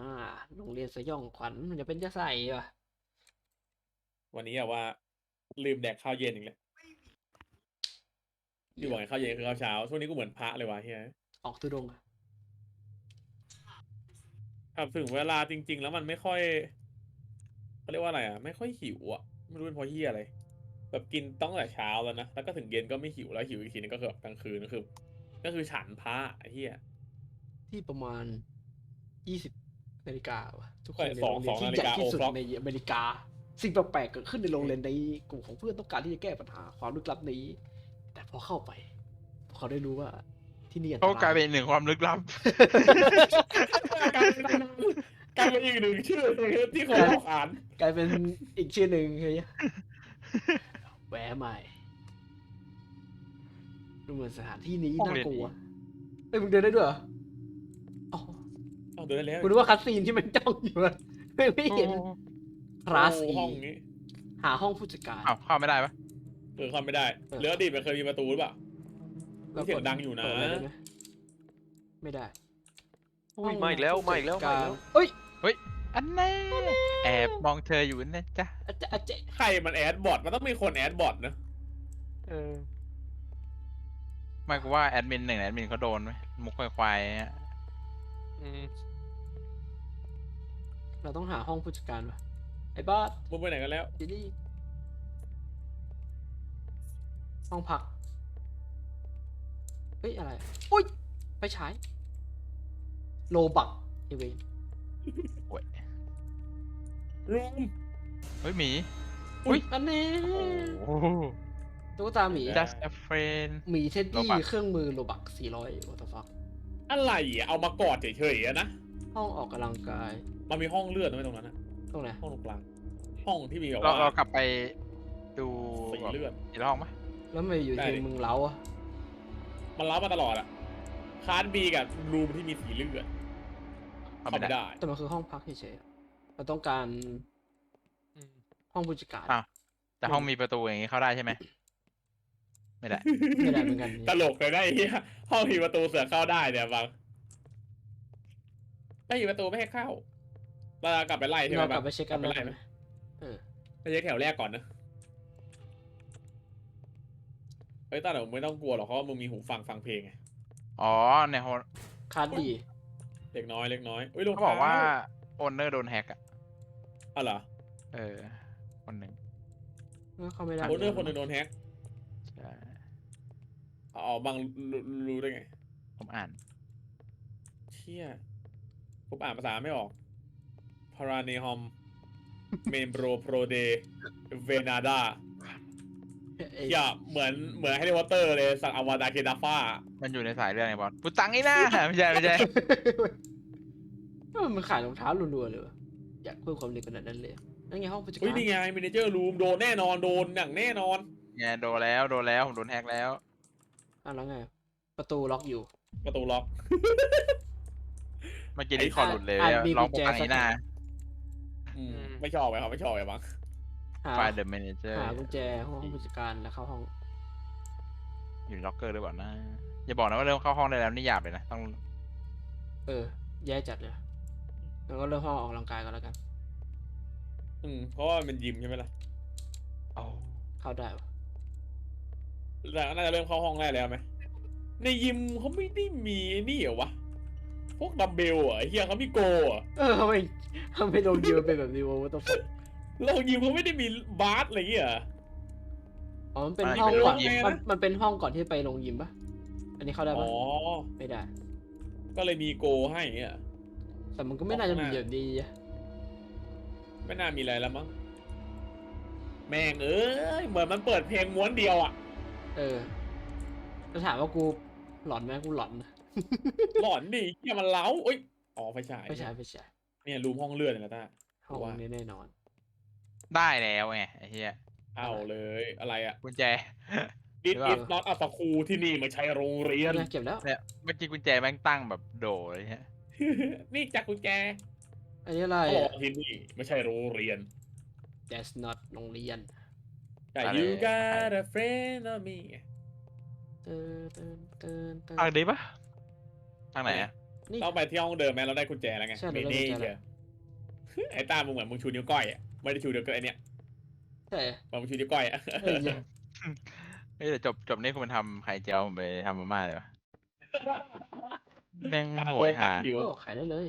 อ่า โรงเรียนสยองขวัญมันจะเป็นจะใส่ปะวันนี้อะว่า ลืมแดกข้าวเย็นอีกแล้วที่บอกไงข้าวเย็นคือข้าวเช้า ช่วงนี้กูเหมือนพระเลยวะเฮียออกตุดงค์อะครับถึงเวลาจริง ๆ แล้วมันไม่ค่อยเขาเรียกว่าอะไรอะ ไม่ค่อยหิวอะ ไม่รู้เป็นเพราะเฮียอะไร แบบกินต้องแต่เช้าแล้วนะ แล้วก็ถึงเย็นก็ไม่หิวแล้วหิวอีกทีนึงก็คือแบบกลางคืนก็คือ ก็คือฉันพระไอ้เฮียที่ประมาณยี่สิบ นาฬิกาวะทุกคนใช่ในสองโรงเรียนสองที่ใหญ่นาฬิกาที่สุด o'clock ในอเมริกา สิ่งแปลกๆเกิดขึ้นในโรงเรียนในกลุ่มของเพื่อนต้องการที่จะแก้ปัญหาความลึกลับนี้ แต่พอเข้าไปพวกเขาได้รู้ว่าที่นี่อันตเขากลายรายเป็นหนึ่งความลึกลับกลายเป็นกลายเป็นอีกหนึ่งชื่อที่คนออกอ่านกลายเป็นอีกชื่อหนึ่งเฮ้ยแหวะใหม่ดูเหมือนสถานที่นี้ห้องน่าเรียนกลัวดีเอ้ยมึงเดินได้ด้วยเหรออ๋อ เอาเดินได้แล้วกูนึกว่าคัสซีนที่มันจ้องอยู่อะไม่ไม่เห็นคลาสโอ้อีห้องนี้หาห้องผู้จัดการอ้าวเข้าไม่ได้ปะเออเข้าไม่ได้เออเรืออดีตมันเคยมีประตูหรือเปล่าแล้วเสียงดังอยู่นะ เปิดอะไรได้ไหมไม่ได้อุ้ยมาอีกแล้วมาอีกแล้วมาอีกแล้วเอ้ยอันแน่แอบมองเธออยู่นะจ๊ะอาจจะอาจจะใครมันแอดบอทมันต้องมีคนแอดบอทนะเออไม่กูว่าแอดมินหนึ่งแอดมินเขาโดนไหมมุกควายๆอะ เราต้องหาห้องผู้จัดการวะไอ้บอสมึงไปไหนกันแล้ว อยู่นี่ห้องพัก เฮ้ย อะไรอะอุ้ย ไปฉาย โลบักไอเวนโอ้ยรูมเฮ้ยหมี อุ้ยอันนี้โอ้โห ตุ๊กตาหมี just a friend หมีเท็ดดี้ Robux เครื่องมือโลบักสี่ร้อยวัตฟักอะไรอะเอามากอดเฉยๆอะนะ ห้องออกกำลังกาย มันมีห้องเลือดด้วยตรงนั้นนะตรงไหนห้องตรงกลาง ห้องที่มีแบบเราว่าเรากลับไปดูสีเลือด อีกห้องไหมแล้วมันอยู่ได้ที่ดิมึงเล้าอะมันเล้ามาตลอดอะคาร์ดบีกับรูมที่มีสีเลือดเข้าเข้าไม่ไม่ได้ ได้ แต่มันคือห้องพักเฉยๆอะเราต้องการห้องผู้จัดการอ้าวแต่ห้องมีประตูอย่างงี้เข้าได้ใช่ไหมไม่ได้ ไม่ได้เหมือนกันตลกเลยนะไอ้เหี้ยห้องมีประตูเสือเข้าได้เนี่ยบางไม่มีประตูไม่ให้เข้า เรากลับไปไล่ใช่ไหมเรากบาลังบไปเช็คกันไปนะไล่ไหมเออไปเช็คแถวแรกก่อนนะเฮ้ยตาเดี๋ยวมึงไม่ต้องกลัวหรอกเพราะว่ามึงมีหูฟังฟังเพลงไงอ๋อในโฮคาร์ดดีเล็กน้อยเล็กน้อยอุ้ยรองเขาบอกว่าเท้โอนเนอร์โดนแฮกอะอ๋อเหรอเออคนหนึ่งเข้าไม่ได้โอนเนอร์คนหนึ่งโดนแฮกใช่อ๋อบางรู้รู้ได้ไง ผมอ่าน เชี่ยผมอ่านภาษาไม่ออกพาราเนฮอม เมนโบรโปรเดเวนาดาเอ้ยอย่าเหมือนเหมือนแฮร์รี่พอตเตอร์เลยสั่งอวตารเคดาฟ้า มันอยู่ในสายเรื่องไงบอสปุตังนี่นะไม่ใช่ไม่ใช่มันขายรองเท้ารัวๆเลยวะอยากเพิ่มความเร็วขนาดนั้นเลยนั่นไงห้องผู้จัดเฮ้ยการนี่ไงเมนเจอร์รูมโดนแน่นอนโดนอย่างแน่นอนไงโดนแล้วโดนแล้วผมโดนแฮกแล้วอะแล้วไง ประตูล็อกอยู่ ประตูล็อกเมื่อกี้ไอ้ที่คอหลุดเลยอะมีร้องกุปุญแจตังนี่นะสัก อืมไม่ชอบไงครับไม่ชอบไงบ้างหาไฟเดอะแมเนเจอร์หากุญแจห้องผู้จัดการแล้วเข้าห้องอยู่ในล็อกเกอร์หรือเปล่านะ อย่าบอกนะว่าเริ่มเข้าห้องได้แล้วนี่หยาบเลยนะ ต้องเออ แย่จัดเลยแล้วก็เริ่มห้องออกกำลังกายกันแล้วกัน อืมเพราะว่ามันยิมใช่ไหมล่ะโอ้เข้าได้ปะแต่น่าจะเริ่มเข้าห้องได้แล้วไหมในยิมเขาไม่ได้มีนี่เหรอวะพวกดัมเบลเหรอะเฮียเขามีโกเหรอะเออทำไม ทำไมโดนยิวเป็นแบบนี้วะวัตถุเรายิมเขาไม่ได้มีบาสอะไรอย่างเงี้ยเหรอ อ๋อมันเป็นห้องก่อนยิม มันมันเป็นห้องก่อนที่ไปลงยิมปะอันนี้เข้าได้อ๋ปะอ ไม่ได้ ก็เลยมีโกให้อย่างเงี้ยแต่มันก็ไม่น่าจะมีออกข้างหน้าแบบนี้อะไม่น่ามีอะไรแล้วมั้ง แม่งเอ้ย เหมือนมันเปิดเพลงม้วนเดียวอะเออจะถามว่ากูหลอนไหมกูหลอนนะหลอนดิเฮียมันเล้าเอ้ย อ๋อไฟฉาย ไม่ใช่ไม่ใช่ เนี่ยรูมห้องเลือดเนี่ยนะต้าห้องว่านี้แน่นอน ได้แล้วไงไอ้เหี้ยเอาเลยอะไรอะกุญแจ It หรือเปล่า is not a school ที่นี่ไม่ใช่โรงเรียนเนี่ยเก็บแล้วเนี่ยเมื่อกี้กุญแจแม่งตั้งแบบโดเลยฮะนี่จักกุญแจอันนี้อะไรเขาบอกอะว่าที่นี่ไม่ใช่โรงเรียน That's not โรงเรียนแต่อะไร you got a friend of me เตินเตินเตินเตินทางนี้ปะทางไหนอะ นี่ เราไปที่ห้องเดิมไหมเราได้กุญแจแล้วไงใช่เราไม่ได้แน่กุญแจเชียวไอ้ตามึงเหมือนมึงชูนิ้วก้อยอะไม่ได้ชูนิ้วก้อยไอ้เนี้ยใช่เหมือนมึงชูนิ้วก้อยอะเอ้ยยังเฮ้ยแต่จบจบนี่คุณทำไข่เจียวผมไปทำมาม่าเลยวะแม่งโหยหาหิวโอ้ขายได้เลย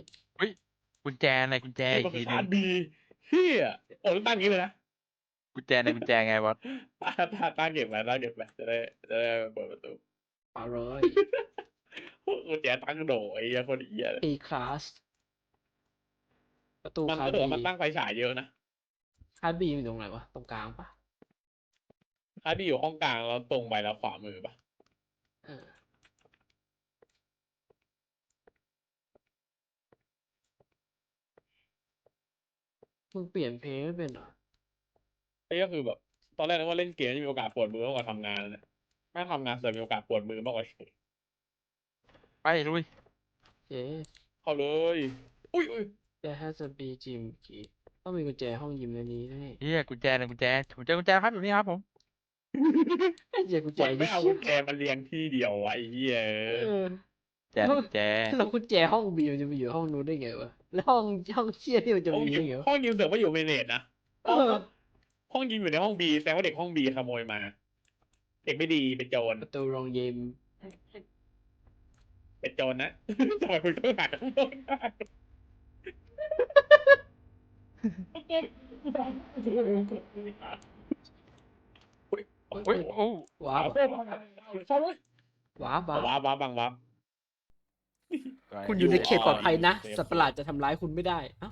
กุญแจในกุญแจอีกทีนึงบีเฮียโอ้แล้วตั้งอย่างนี้เลยนะ กุญแจในกุญแจไงบอสตาตาตาเก็บไว้ตาเก็บไว้จะได้จะได้เปิดประตูอร่อย กุญแจตั้งโดไอ้เหี้ยคนเหี้ยเลย A class ประตูมันคาก็ร์ถือบีว่ามันตั้งไฟฉายเยอะนะคาร์บีอยู่ตรงไหนวะ ตรงกลางปะถ้าที่อยู่ห้องกลางแล้วตรงไปแล้วขวามือปะเออมึงเปลี่ยนเพลงไม่เป็นเหรอ ไอ้ก็คือแบบ ตอนแรกนึกว่าเล่นเกมจะมีโอกาสปวดมือมากกว่าทำงานนะแม่งทำงานเสริมมีโอกาสปวดมือมากกว่า ไปลุยเย้เข้าเลย อุ้ยอุ้ย There has to be gym key ต้องมีกุญแจห้องยิมในนี้แน่เฮียกุญแจในกุญแจผมเจอกุญแจครับแบบนี้ครับผม ไอ้เหี้ยกุญแจมันไม่เอากุญแจมาเรียงที่เดียววะไอ้เหี้ยเออ แจกุญแจแล้วกุญแจห้องบีมันจะไปอยู่ห้องนู้นได้ไงวะ แล้วห้องห้องเชี่ยที่มันจะห้องมียิได้มไงวะห้องยิมเสือกว่าอยู่เมเนจนะ เออห้องยิมอยู่ในห้องบีแสดงว่าเด็กห้องบีขโมยมา เด็กไม่ดีเป็นโจรประตูโรงยิม เป็นโจรนะทำไมคุณต้องหาข้างนอกได้อุ้ยเฮ้ยโอ้ว้าว้าวว้าว้าบว้าวว้าวบังวับคุณอยู่ในเขตปลอดภัยนะ สัตว์ประหลาดจะทำร้ายคุณไม่ได้เอ้า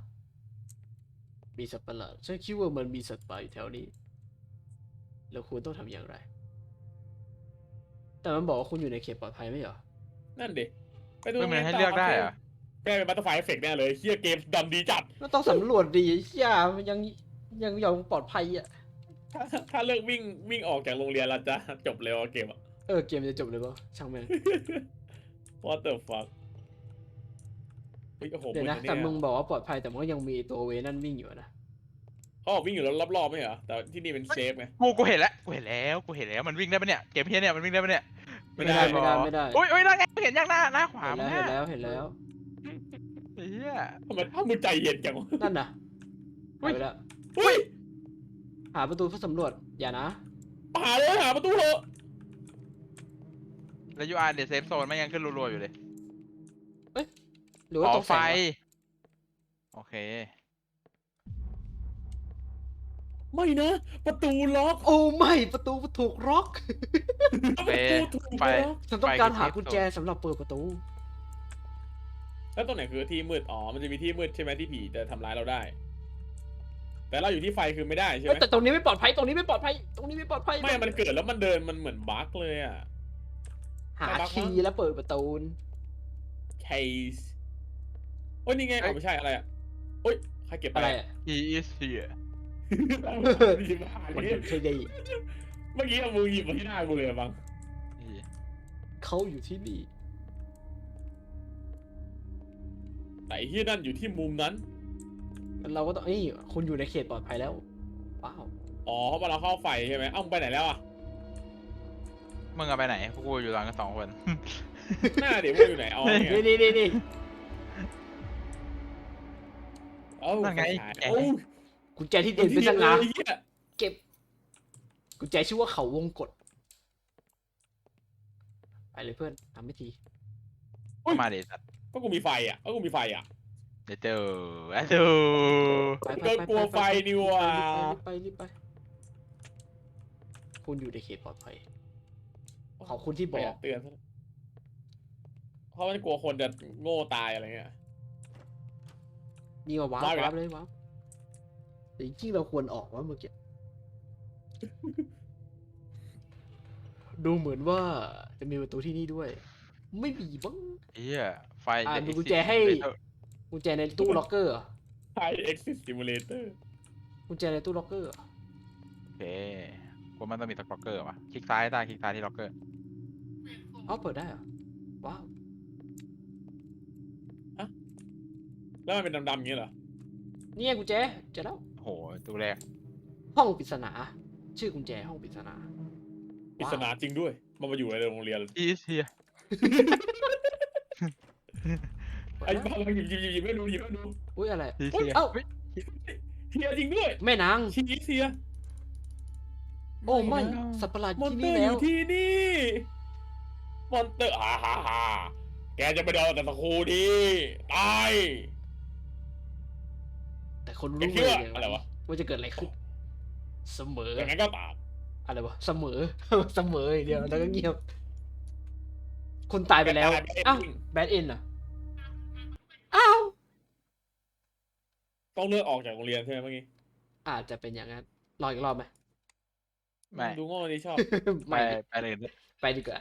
มีสัตว์ประหลาดฉันคิดว่ามันมีสัตว์ป่าอยู่แถวนี้ แล้วคุณต้องทำอย่างไร แต่มันบอกว่าคุณอยู่ในเขตปลอดภัยไม่เหรอ นั่นดิไปดูเฮ้ยมันให้เลือกได้เหรอะแกเป็นบัตเตอร์ไฟเอฟเฟกแน่เลยเฮียเกมดำดีจัด ก็ต้องสำรวจดีเชี่ยมันยังยังยังปลอดภัยอะ ถ้าถ้าเลิกวิ่งวิ่งออกจากโรงเรียนเราจะจบเร็วอะเกมอะ เออ เกมจะจบเลยปะช่างแม่ง What the fuck เฮ้ยโอ้โหเดี๋ยวนะปืแต่เยมึงบอกว่าปลอดภัยแต่มันก็ยังมีตัวเวนั่นวิ่งอยู่นะเขาบอกวิ่งอยู่รอบๆไม่เหรอแต่ที่นี่เป็นเซฟไง กูกูเห็นแล้วกูเห็นแล้วกูเห็นแล้วมันวิ่งได้ปะเนี่ยเกมเฮียเนี่ยมันวิ่งได้ปะเนี่ย ไม่ไม่ได้ได้ ไม่ได้ไม่ได้โอ้ยโอ้ยนั่นไงเห็นยังหน้าหน้าขวาเห็นมึงแล้วอะเห็นแล้วเห็นแล้วไอ้เฮียทำไมถ้ามึงใจเย็นจังวะนั่นน่ะอุ๊หายยไปแล้วเฮ้ยหาประตูเพื่อสำรวจอย่านะหาเลยหาประตูเถอะแล้วยูอาร์เดเซฟโซนไม่ยังขึ้นรัวๆอยู่เลยหรือว่าอ๋ตอกแสไฟงวะโอเค ไม่นะ ประตูล็อกโอ้ไม่ประตูถูกล็อกประตูถูกไฟล็อกฉันต้องการไฟคือหา safe กุญแจสำหรับเปิดประตู แล้วตรงไหนคือที่มืดอ๋อมันจะมีที่มืดใช่ไหมที่ผีจะทำร้ายเราได้ แต่เราอยู่ที่ไฟคือไม่ได้ใช่ไหเอ้มยแต่ตรงนี้ไม่ปลอดภัยตรงนี้ไม่ปลอดภัยตรงนี้ไม่ปลอดภัยไม่มันเกิดแล้วมันเดินมันเหมือนบั๊กเลยอะ หาแต่บางคีย์แล้วเปิดประตู case โอ้ยนี่ไงเอ้อ๋อยไม่ใช่อะไรอะโอ้ยใครเก็บไปอะไรอะ he is here หยิบมาหามันเลอยยู่ที่นี่เมื่อกี้เอามือหยิบมาที่หน้ากูเลยอะบังเหี้ยเขาอยู่ที่นี่แต่ไอ้ที่นั่นอยู่ที่มุมนั้น เราก็ต้องเอ้ยคุณอยู่ในเขตปลอดภัยแล้วว้าวอ๋อเพราะว่าเราเข้าไฟใช่ไหมเอ้ามึงไปไหนแล้วอะมึงเอาไปไหนพวกกูอยู่หลังกันสองคน หน้าเดี๋ยวมึงอยู่ไหนอ๋อนี่ไงนี่นี่นี่นี่เอ้านั่นไง ฟฉายแกะโอ้ย กุญแจที่เด่นเป็นสง่าไอ้เหี้ยเก็บ กุญแจชื่อว่าเขาวงกฏไปเลยเพื่อนทำพิธีมาเดสัตว์ก็กูมีไฟอะก็กูมีไฟอะเดี๋ยวเจออะเจอไปไปก็ไปกลัวไฟนี่หว่ารีบไปรีบไปรีบไปคุณอยู่ในเขตปลอดภัยขอบคุณที่บไม่ออยากกเตือนซะแล้วเพราะมันกลัวคนจะโง่ตายอะไรเงี้ยนี่ว่าว้าว้าวอีกแล้วว้าเลยว้า แต่จริงๆเราควรออกว่าเมื่อกี้ดูเหมือนว่าจะมีประตูที่นี่ด้วย ไม่มีบ้างเฮียไฟอะ The ดูกุญแจ Exit ให้ Simulator กุญแจในตู้ล็อกเกอร์เหรอไฟ exit simulator กุญแจในตู้ล็อกเกอร์เหรอโอเคว่ามันต้องมีตะล็อกเกอร์วะคลิกซ้ายใต้คลิกซ้ายที่ล็อกเกอร์อ๋อเปิดได้เหรอว้าวแล้วมันเป็นดำๆอย่างเงี้ยเหรอนี่ไงกุญแจเจอแล้ว โอ้โหตู้แรก ห้องปริศนา ชื่อกุญแจห้องปริศนาปริศนาจริงด้วย มันมาอยู่ในโรงเรียน he is here ไอ้บ้าหยิบหยิบหยิบหยิบไม่ดูหยิบไม่ดูอุ้ยอะไรทีอุ๊ยเซียเอ้าเทียจริงด้วย แม่นางชีเซียโอ้ไม่สัตว์ประหลาดมอนที่เตอนี่ร์อแล้วยู่ที่นี่มอนเตอร์ฮ่าฮ่าฮ่าแกจะไปโดนแต่ตะครูดีตายแต่ คนแกรู้คิดเลยว่าเนี่ยอะไรวะว่าจะเกิดอะไรขึ้น เสมออย่างนั้นก็ตามอะไรวะเสมอเสมออย่างเดียวแล้วก็เงียบคนตายไปแล้วอ้าวแบดเอ็นอะอ้าวต้องเลือกออกจากโรงเรียนใช่ไหมเมื่อกี้อาจจะเป็นอย่างนั้นรออีกรอบไหมไม่ดูโง่ดีชอบไปไม่ไปเลยไปดีกว่า